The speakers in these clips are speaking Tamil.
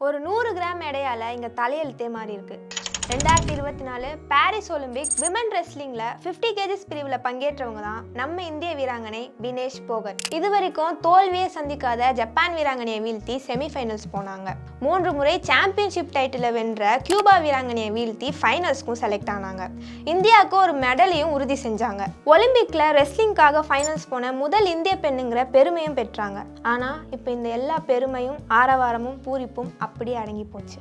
ஒரு நூறு கிராம் எடையால் இங்கே தலையெழுத்தே மாறி இருக்குது ரெண்டாயிரத்தி இருபத்தி நாலு பாரிஸ் ஒலிம்பிக் விமன் ரெஸ்லிங்கில் ஃபிஃப்டி கேஜிஸ் பிரிவில் பங்கேற்றவங்க தான் நம்ம இந்திய வீராங்கனை வினேஷ் போகட். இது வரைக்கும் தோல்வியை சந்திக்காத ஜப்பான் வீராங்கனையை வீழ்த்தி செமிஃபைனல்ஸ் போனாங்க. மூன்று முறை சாம்பியன்ஷிப் டைட்டிலை வென்ற கியூபா வீராங்கனையை வீழ்த்தி ஃபைனல்ஸ்க்கும் செலக்ட் ஆனாங்க. இந்தியாவுக்கு ஒரு மெடலையும் உறுதி செஞ்சாங்க. ஒலிம்பிக்ல ரெஸ்லிங்காக ஃபைனல்ஸ் போன முதல் இந்திய பெண்ணுங்கிற பெருமையும் பெற்றாங்க. ஆனால் இப்போ இந்த எல்லா பெருமையும் ஆரவாரமும் பூரிப்பும் அப்படியே அடங்கி போச்சு.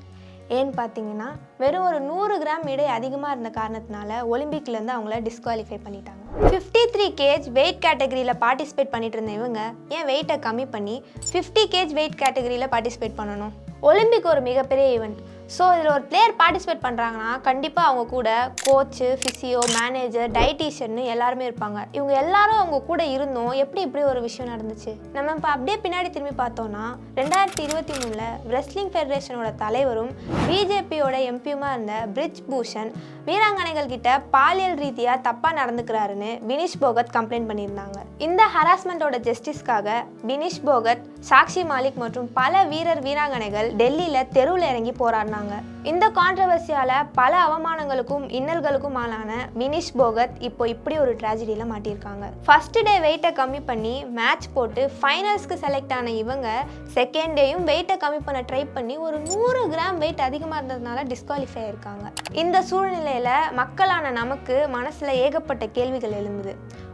ஏன்னு பார்த்தீங்கன்னா வெறும் ஒரு நூறு கிராம் இடை அதிகமாக இருந்த காரணத்தினால ஒலிம்பிக்லேருந்து அவங்கள டிஸ்குவாலிஃபை பண்ணிட்டாங்க. ஃபிஃப்டி த்ரீ கேஜ் வெயிட் கேட்டகரியில் பார்ட்டிசிபேட் பண்ணிட்டு இருந்த இவங்க ஏன் வெயிட்டை கம்மி பண்ணி ஃபிஃப்டி கேஜ் வெயிட் கேட்டகரியில் பார்ட்டிசிபேட் பண்ணணும்? ஒலிம்பிக் ஒரு மிகப்பெரிய ஈவெண்ட் ஸோ இதில் ஒரு பிளேயர் பார்ட்டிசிபேட் பண்ணுறாங்கன்னா கண்டிப்பாக அவங்க கூட கோச்சு ஃபிசியோ மேனேஜர் டயட்டீஷியன் எல்லாருமே இருப்பாங்க. இவங்க எல்லாரும் அவங்க கூட இருந்தோம் எப்படி இப்படி ஒரு விஷயம் நடந்துச்சு? நம்ம இப்போ அப்படியே பின்னாடி திரும்பி பார்த்தோம்னா ரெண்டாயிரத்தி இருபத்தி மூணில் ரெஸ்லிங் ஃபெடரேஷனோட தலைவரும் பிஜேபியோட எம்பியுமா இருந்த பிரிஜ் பூஷன் வீராங்கனைகள் கிட்ட பாலியல் ரீதியாக தப்பாக நடந்துக்கிறாருன்னு வினிஷ் போகத் கம்ப்ளைண்ட் பண்ணியிருந்தாங்க. இந்த ஹராஸ்மெண்ட்டோட ஜஸ்டிஸ்க்காக வினிஷ் போகத் சாக்ஷி மாலிக் மற்றும் பல வீரர் வீராங்கனைகள் டெல்லியில் தெருவில் இறங்கி போராடினாங்க. இந்த கான்ட்ரவர்சியால பல அவமானங்களுக்கும் இன்னல்களுக்கும் ஆளான வினிஷ் போகத் இப்போ இப்படி ஒரு ட்ராஜடியில் மாட்டியிருக்காங்க. ஃபர்ஸ்ட் டே வெயிட்டை கம்மி பண்ணி மேட்ச் போட்டு ஃபைனல்ஸ்க்கு செலக்ட் ஆன இவங்க செகண்ட் டேயும் வெயிட்டை கம்மி பண்ண ட்ரை பண்ணி ஒரு நூறு கிராம் வெயிட் அதிகமாக இருந்ததுனால டிஸ்குவாலிஃபை ஆயிருக்காங்க இந்த சூழ்நிலையில் மக்களான நமக்கு மனசில் ஏகப்பட்ட கேள்விகள் எழும்புது.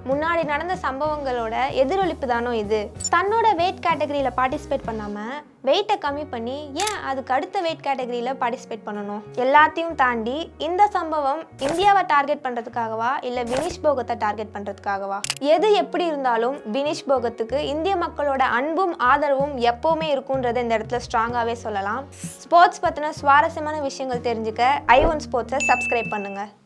முன்னாடி நடந்த சம்பவங்களோட எதிரொலிப்பு தானோ இது? தன்னோட வெயிட் கேட்டகரியில் பார்ட்டிசிபேட் பண்ணாமல் வெயிட்டை கம்மி பண்ணி ஏன் அதுக்கு அடுத்த வெயிட் கேட்டகரியில் பார்ட்டிசிபேட் பண்ணணும்? எல்லாத்தையும் தாண்டி இந்த சம்பவம் இந்தியாவை டார்கெட் பண்ணுறதுக்காகவா இல்லை வினிஷ் போகத்தை டார்கெட் பண்ணுறதுக்காகவா எது எப்படி இருந்தாலும் வினிஷ் போகத்துக்கு இந்திய மக்களோட அன்பும் ஆதரவும் எப்போவுமே இருக்குன்றதை இந்த இடத்துல ஸ்ட்ராங்காகவே சொல்லலாம். ஸ்போர்ட்ஸ் பற்றின சுவாரஸ்யமான விஷயங்கள் தெரிஞ்சுக்க ஐ ஒன் ஸ்போர்ட்ஸை சப்ஸ்கிரைப் பண்ணுங்கள்